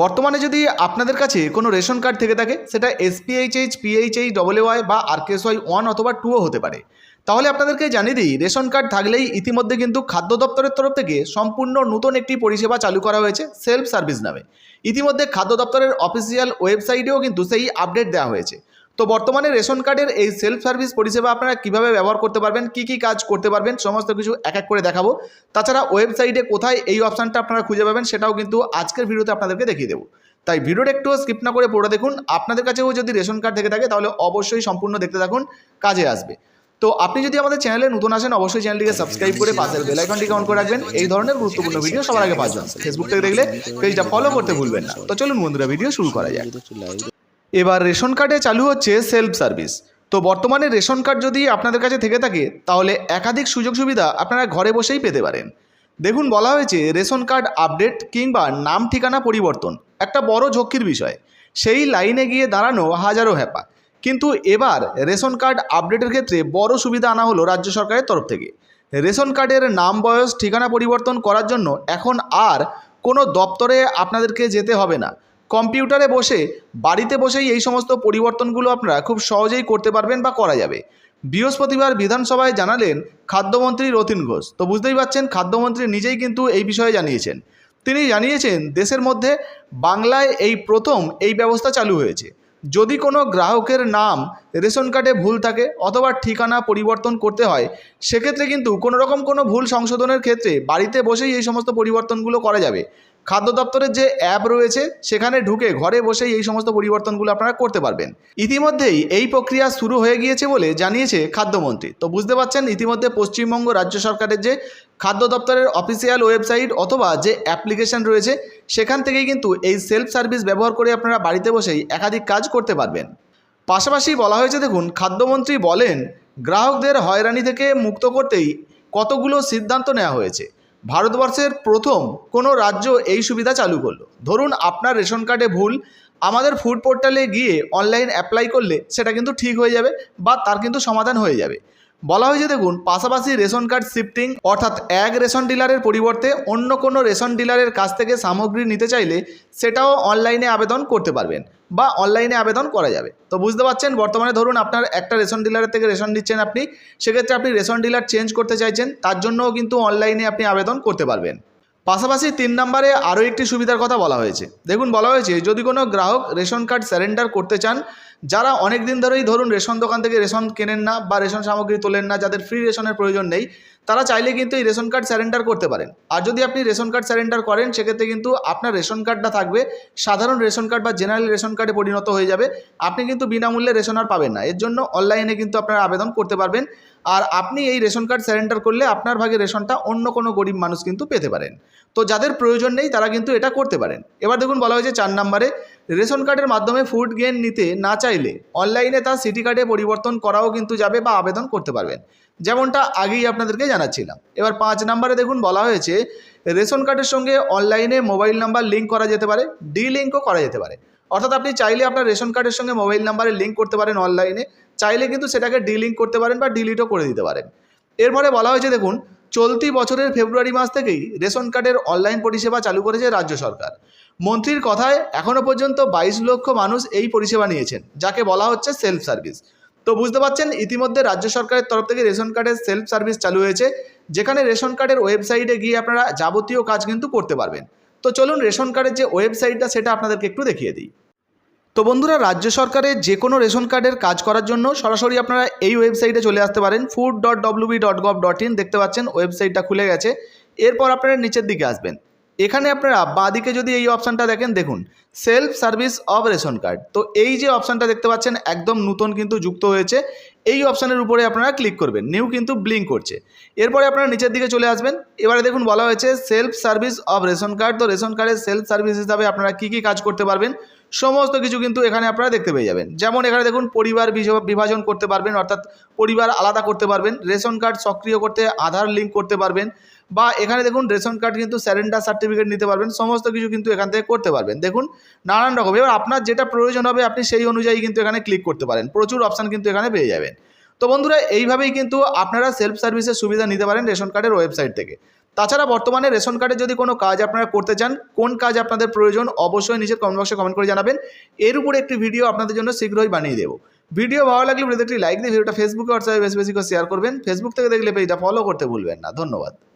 বর্তমানে যদি আপনাদের কাছে কোনো রেশন কার্ড থেকে থাকে, সেটা এসপিএইচএইচ পিএইচএইচ ডবল ওয়াই বা আরকেএসওয়াই ওয়ান অথবা টুও হতে পারে। তাহলে আপনাদেরকে জানিয়ে দিই, রেশন কার্ড থাকলেই ইতিমধ্যে কিন্তু খাদ্য দপ্তরের তরফ থেকে সম্পূর্ণ নতুন একটি পরিষেবা চালু করা হয়েছে সেলফ সার্ভিস নামে। ইতিমধ্যে খাদ্য দপ্তরের অফিসিয়াল ওয়েবসাইটেও কিন্তু সেই আপডেট দেওয়া হয়েছে। তো বর্তমানে রেশন কার্ডের এই সেলফ সার্ভিস পরিষেবা আপনারা কীভাবে ব্যবহার করতে পারবেন, কি কি কাজ করতে পারবেন, সমস্ত কিছু এক এক করে দেখাবো। তাছাড়া ওয়েবসাইটে কোথায় এই অপশানটা আপনারা খুঁজে পাবেন সেটাও কিন্তু আজকের ভিডিওতে আপনাদেরকে দেখিয়ে দেবো। তাই ভিডিওটা একটু স্কিপ না করে পড়ে দেখুন। আপনাদের কাছেও যদি রেশন কার্ড থেকে থাকে তাহলে অবশ্যই সম্পূর্ণ দেখতে থাকুন, কাজে আসবে। তো আপনি যদি আমাদের চ্যানেলে নতুন আসেন, অবশ্যই চ্যানেলটিকে সাবস্ক্রাইব করে পাশের বেল আইকনটিকে অন করে রাখবেন। এই ধরনের গুরুত্বপূর্ণ ভিডিও সবার আগে পাওয়ার জন্য। ফেসবুক থেকে দেখলে পেজটা ফলো করতে ভুলবেন না। তো চলুন বন্ধুরা ভিডিও শুরু করা যাক। এবার রেশন কার্ডে চালু হচ্ছে সেলফ সার্ভিস তো বর্তমানে রেশন কার্ড যদি আপনাদের কাছে থেকে থাকে, তাহলে একাধিক সুযোগ সুবিধা আপনারা ঘরে বসেই পেতে পারেন। দেখুন, বলা হয়েছে রেশন কার্ড আপডেট কিংবা নাম ঠিকানা পরিবর্তন একটা বড় ঝক্কির বিষয়। সেই লাইনে গিয়ে দাঁড়ানো হাজারো হ্যাপা কিন্তু এবার রেশন কার্ড আপডেটের ক্ষেত্রে বড় সুবিধা আনা হলো রাজ্য সরকারের তরফ থেকে। রেশন কার্ডের নাম, বয়স, ঠিকানা পরিবর্তন করার জন্য এখন আর কোনো দপ্তরে আপনাদেরকে যেতে হবে না। কম্পিউটারে বসে, বাড়িতে বসেই এই সমস্ত পরিবর্তনগুলো আপনারা খুব সহজেই করতে পারবেন বা করা যাবে। বৃহস্পতিবার বিধানসভায় জানালেন খাদ্যমন্ত্রী রতিন ঘোষ। তো বুঝতেই পারছেন খাদ্যমন্ত্রী নিজেই কিন্তু এই বিষয়ে জানিয়েছেন। তিনি জানিয়েছেন, দেশের মধ্যে বাংলায় এই প্রথম এই ব্যবস্থা চালু হয়েছে। যদি কোনো গ্রাহকের নাম রেশন কার্ডে ভুল থাকে অথবা ঠিকানা পরিবর্তন করতে হয়, সেক্ষেত্রে কিন্তু কোনো রকম কোনো ভুল সংশোধনের ক্ষেত্রে বাড়িতে বসেই এই সমস্ত পরিবর্তনগুলো করা যাবে। খাদ্য দপ্তরের যে অ্যাপ রয়েছে, সেখানে ঢুকে ঘরে বসেই এই সমস্ত পরিবর্তনগুলো আপনারা করতে পারবেন। ইতিমধ্যেই এই প্রক্রিয়া শুরু হয়ে গিয়েছে বলে জানিয়েছে খাদ্যমন্ত্রী। তো বুঝতে পারছেন ইতিমধ্যে পশ্চিমবঙ্গ রাজ্য সরকারের যে খাদ্য দপ্তরের অফিসিয়াল ওয়েবসাইট অথবা যে অ্যাপ্লিকেশন রয়েছে, সেখান থেকেই কিন্তু এই সেলফ সার্ভিস ব্যবহার করে আপনারা বাড়িতে বসেই একাধিক কাজ করতে পারবেন। পাশাপাশি বলা হয়েছে, দেখুন, খাদ্যমন্ত্রী বলেন, গ্রাহকদের হয়রানি থেকে মুক্ত করতেই কতগুলো সিদ্ধান্ত নেওয়া হয়েছে। ভারতবর্ষের প্রথম কোনো রাজ্য এই সুবিধা চালু করল। ধরুন আপনার রেশন কার্ডে ভুল, আমাদের ফুড পোর্টালে গিয়ে অনলাইন অ্যাপ্লাই করলে সেটা কিন্তু ঠিক হয়ে যাবে বা তার কিন্তু সমাধান হয়ে যাবে। বলা হয়েছে দেখুন, পাশাপাশি রেশন কার্ড শিফটিং অর্থাৎ এক রেশন ডিলারের পরিবর্তে অন্য কোনো রেশন ডিলারের কাছ থেকে সামগ্রী নিতে চাইলে সেটাও অনলাইনে আবেদন করতে পারবেন। বা অনলাইনে আবেদন করা যাবে। তো বুঝতে পারছেন? বর্তমানে ধরুন আপনার একটা রেশন ডিলারের থেকে রেশন নিচ্ছেন আপনি, সেক্ষেত্রে আপনি রেশন ডিলার চেঞ্জ করতে চাইছেন, তার জন্যও কিন্তু অনলাইনে আপনি আবেদন করতে পারবেন। পাশাপাশি তিন নম্বরে আরও একটি সুবিধার কথা বলা হয়েছে। দেখুন, বলা হয়েছে, যদি কোনো গ্রাহক রেশন কার্ড স্যারেন্ডার করতে চান যারা অনেক দিন ধরেই ধরুন রেশন দোকান থেকে রেশন কেনেন না বা রেশন সামগ্রী তোলেন না, যাদের ফ্রি রেশনের প্রয়োজন নেই, তারা চাইলে কিন্তু এই রেশন কার্ড স্যারেন্ডার করতে পারেন। আর যদি আপনি রেশন কার্ড স্যারেন্ডার করেন, সেক্ষেত্রে কিন্তু আপনার রেশন কার্ডটা থাকবে সাধারণ রেশন কার্ড বা জেনারেল রেশন কার্ডে পরিণত হয়ে যাবে। আপনি কিন্তু বিনামূল্যে রেশন আর পাবেন না। এর জন্য অনলাইনে কিন্তু আপনারা আবেদন করতে পারবেন। আর আপনি এই রেশন কার্ড স্যারেন্ডার করলে আপনার ভাগে রেশনটা অন্য কোনো গরিব মানুষ কিন্তু পেতে পারেন। তো যাদের প্রয়োজন নেই, তারা কিন্তু এটা করতে পারেন। এবার দেখুন বলা হয়েছে চার নম্বরে রেশন কার্ডের মাধ্যমে ফুড গেন নিতে না চাইলে অনলাইনে তার সিটি কার্ডে পরিবর্তন করাও কিন্তু যাবে বা আবেদন করতে পারবেন। যেমনটা আগেই আপনাদেরকে জানাচ্ছিলাম। এবার পাঁচ নম্বরে দেখুন বলা হয়েছে, রেশন কার্ডের সঙ্গে অনলাইনে মোবাইল নাম্বার লিঙ্ক করা যেতে পারে ডি লিঙ্কও করা যেতে পারে। অর্থাৎ আপনি চাইলে আপনার রেশন কার্ডের সঙ্গে মোবাইল নাম্বারে লিঙ্ক করতে পারেন অনলাইনে, চাইলে কিন্তু সেটাকে ডি লিঙ্ক করতে পারেন বা ডিলিটও করে দিতে পারেন। এরপরে বলা হয়েছে দেখুন চলতি বছরের ফেব্রুয়ারি মাস থেকেই রেশন কার্ডের অনলাইন পরিষেবা চালু করেছে রাজ্য সরকার। মন্ত্রীর কথায় এখনও পর্যন্ত বাইশ লক্ষ মানুষ এই পরিষেবা নিয়েছেন, যাকে বলা হচ্ছে সেলফ সার্ভিস তো বুঝতে পারছেন, ইতিমধ্যে রাজ্য সরকারের তরফ থেকে রেশন কার্ডের সেলফ সার্ভিস চালু হয়েছে, যেখানে রেশন কার্ডের ওয়েবসাইটে গিয়ে আপনারা যাবতীয় কাজ কিন্তু করতে পারবেন। তো চলুন রেশন কার্ডের যে ওয়েবসাইটটা সেটা আপনাদেরকে একটু দেখিয়ে দিই। তো বন্ধুরা, রাজ্য সরকারের যে কোনো রেশন কার্ডের কাজ করার জন্য সরাসরি আপনারা এই ওয়েবসাইটে চলে আসতে পারেন food dot WB dot gov dot in দেখতে পাচ্ছেন, ওয়েবসাইটটা খুলে গেছে। এরপর আপনারা নিচের দিকে আসবেন। এখানে আপনারা বাঁদিকে যদি এই অপশানটা দেখেন, দেখুন self service of ration card. তো এই যে অপশানটা দেখতে পাচ্ছেন, একদম নতুন কিন্তু যুক্ত হয়েছে। এই অপশানের উপরে আপনারা ক্লিক করবেন নিউ কিন্তু ব্লিঙ্ক করছে। এরপরে আপনারা নিচের দিকে চলে আসবেন। এবারে দেখুন, বলা হয়েছে self service of ration card. তো রেশন কার্ডের সেলফ সার্ভিস হিসাবে আপনারা কী কী কাজ করতে পারবেন? সমস্ত কিছু কিন্তু এখানে আপনারা দেখতে পেয়ে যাবেন। যেমন এখানে দেখুন, পরিবার বিভাজন করতে পারবেন, অর্থাৎ পরিবার আলাদা করতে পারবেন, রেশন কার্ড সক্রিয় করতে আধার লিঙ্ক করতে পারবেন, বা এখানে দেখুন, রেশন কার্ড কিন্তু স্যারেন্ডার সার্টিফিকেট নিতে পারবেন, সমস্ত কিছু কিন্তু এখান থেকে করতে পারবেন। দেখুন, নানান রকম। এবার আপনার যেটা প্রয়োজন হবে, আপনি সেই অনুযায়ী কিন্তু এখানে ক্লিক করতে পারেন। প্রচুর অপশান কিন্তু এখানে পেয়ে যাবেন। তো বন্ধুরা, এইভাবেই কিন্তু আপনারা সেলফ সার্ভিসের সুবিধা নিতে পারেন রেশন কার্ডের ওয়েবসাইট থেকে। তাছাড়া বর্তমানে রেশন কার্ডে যদি কোনো কাজ আপনারা করতে চান, কোন কাজ আপনাদের প্রয়োজন অবশ্যই নিজের কমেন্ট বক্সে কমেন্ট করে জানাবেন। এর উপরে একটি ভিডিও আপনাদের জন্য শীঘ্রই বানিয়ে দেবো। ভিডিও ভালো লাগলে ভিডিওতে একটি লাইক দিয়ে ভিডিওটা ফেসবুকে হোয়াটসঅ্যাপে বেশি বেশি করে শেয়ার করবেন। ফেসবুক থেকে দেখলে পেজটা ফলো করতে ভুলবেন না। ধন্যবাদ।